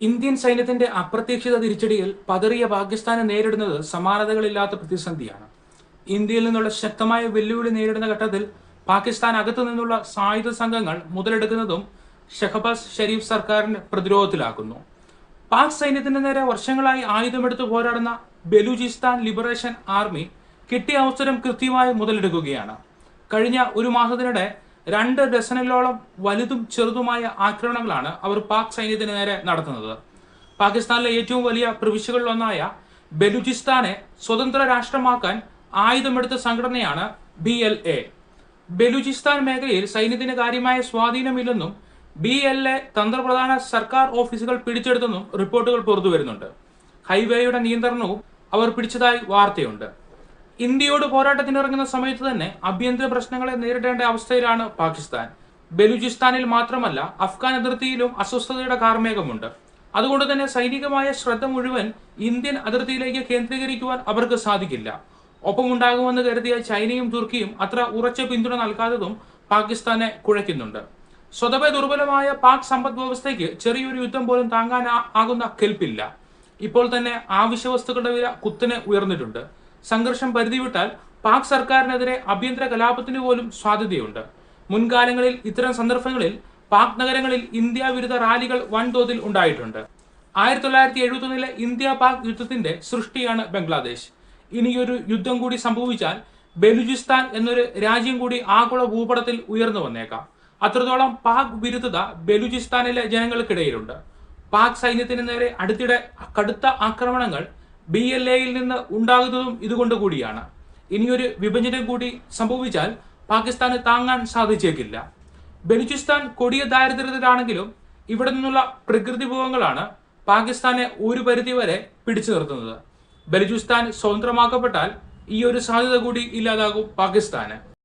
Indian സൈന്യത്തിന്റെ അപ്രതീക്ഷിത തിരിച്ചടിയിൽ പതറിയ പാകിസ്ഥാനെ നേരിടുന്നത് സമാനതകളില്ലാത്ത പ്രതിസന്ധിയാണ്. ഇന്ത്യയിൽ നിന്നുള്ള ശക്തമായ വെല്ലുവിളി നേരിടുന്ന ഘട്ടത്തിൽ പാകിസ്ഥാൻ അകത്തു നിന്നുള്ള സായുധ സംഘങ്ങൾ മുതലെടുക്കുന്നതും ഷെഹബാസ് ഷെരീഫ് സർക്കാരിനെ പ്രതിരോധത്തിലാക്കുന്നു പാക് സൈന്യത്തിന് നേരെ വർഷങ്ങളായി ആയുധമെടുത്ത് പോരാടുന്ന ബലൂചിസ്ഥാൻ ലിബറേഷൻ ആർമി കിട്ടിയ അവസരം കൃത്യമായി മുതലെടുക്കുകയാണ്. കഴിഞ്ഞ ഒരു മാസത്തിനിടെ രണ്ട് ഡസനിലോളം വലുതും ചെറുതുമായ ആക്രമണങ്ങളാണ് അവർ പാക് സൈന്യത്തിന് നേരെ നടത്തുന്നത്. പാകിസ്ഥാനിലെ ഏറ്റവും വലിയ പ്രവിശ്യകളിലൊന്നായ ബലൂചിസ്ഥാനെ സ്വതന്ത്ര രാഷ്ട്രമാക്കാൻ ആയുധമെടുത്ത സംഘടനയാണ് ബി എൽ എ ബലൂചിസ്ഥാൻ മേഖലയിൽ സൈന്യത്തിന് കാര്യമായ സ്വാധീനമില്ലെന്നും ബി എൽ എ തന്ത്രപ്രധാന സർക്കാർ ഓഫീസുകൾ പിടിച്ചെടുത്തെന്നും റിപ്പോർട്ടുകൾ പുറത്തു വരുന്നുണ്ട് ഹൈവേയുടെ നിയന്ത്രണവും അവർ പിടിച്ചതായി വാർത്തയുണ്ട്. ഇന്ത്യയോട് പോരാട്ടത്തിനിറങ്ങുന്ന സമയത്ത് തന്നെ ആഭ്യന്തര പ്രശ്നങ്ങളെ നേരിടേണ്ട അവസ്ഥയിലാണ് പാകിസ്ഥാൻ. ബലൂചിസ്ഥാനിൽ മാത്രമല്ല അഫ്ഗാൻ അതിർത്തിയിലും അസ്വസ്ഥതയുടെ കാർമേകമുണ്ട് അതുകൊണ്ട് തന്നെ സൈനികമായ ശ്രദ്ധ മുഴുവൻ ഇന്ത്യൻ അതിർത്തിയിലേക്ക് കേന്ദ്രീകരിക്കുവാൻ അവർക്ക് സാധിക്കില്ല. ഒപ്പമുണ്ടാകുമെന്ന് കരുതിയ ചൈനയും തുർക്കിയും അത്ര ഉറച്ച പിന്തുണ നൽകാത്തതും പാകിസ്ഥാനെ കുഴയ്ക്കുന്നുണ്ട്. സ്വതവേ ദുർബലമായ പാക് സമ്പദ് വ്യവസ്ഥയ്ക്ക് ചെറിയൊരു യുദ്ധം പോലും താങ്ങാൻ ആകുന്ന കെൽപ്പില്ല. ഇപ്പോൾ തന്നെ ആവശ്യ വസ്തുക്കളുടെ വില കുത്തിനെ ഉയർന്നിട്ടുണ്ട്. സംഘർഷം പരിധിവിട്ടാൽ പാക് സർക്കാരിനെതിരെ ആഭ്യന്തര കലാപത്തിന് പോലും സാധ്യതയുണ്ട്. മുൻകാലങ്ങളിൽ ഇത്തരം സന്ദർഭങ്ങളിൽ പാക് നഗരങ്ങളിൽ ഇന്ത്യ വിരുദ്ധ റാലികൾ വൻതോതിൽ ഉണ്ടായിട്ടുണ്ട്. ആയിരത്തി തൊള്ളായിരത്തി എഴുപത്തൊന്നിലെ ഇന്ത്യ പാക് യുദ്ധത്തിന്റെ സൃഷ്ടിയാണ് ബംഗ്ലാദേശ്. ഇനിയൊരു യുദ്ധം കൂടി സംഭവിച്ചാൽ ബലൂചിസ്ഥാൻ എന്നൊരു രാജ്യം കൂടി ആഗോള ഭൂപടത്തിൽ ഉയർന്നു വന്നേക്കാം. അത്രത്തോളം പാക് വിരുദ്ധത ബലൂചിസ്ഥാനിലെ ജനങ്ങൾക്കിടയിലുണ്ട്. പാക് സൈന്യത്തിന് നേരെ അടുത്തിടെ കടുത്ത ആക്രമണങ്ങൾ ബി എൽ എയിൽ നിന്ന് ഉണ്ടാകുന്നതും ഇതുകൊണ്ട് കൂടിയാണ്. ഇനിയൊരു വിഭജനം കൂടി സംഭവിച്ചാൽ പാകിസ്ഥാന് താങ്ങാൻ സാധിച്ചേക്കില്ല. ബലൂചിസ്ഥാൻ കൊടിയ ദാരിദ്ര്യത്തിലാണെങ്കിലും ഇവിടെ നിന്നുള്ള പ്രകൃതി വിഭവങ്ങളാണ് പാകിസ്ഥാനെ ഒരു പരിധിവരെ പിടിച്ചു നിർത്തുന്നത്. ബലൂചിസ്ഥാൻ സ്വതന്ത്രമാക്കപ്പെട്ടാൽ ഈ ഒരു സാധ്യത കൂടി ഇല്ലാതാകും പാകിസ്ഥാന്.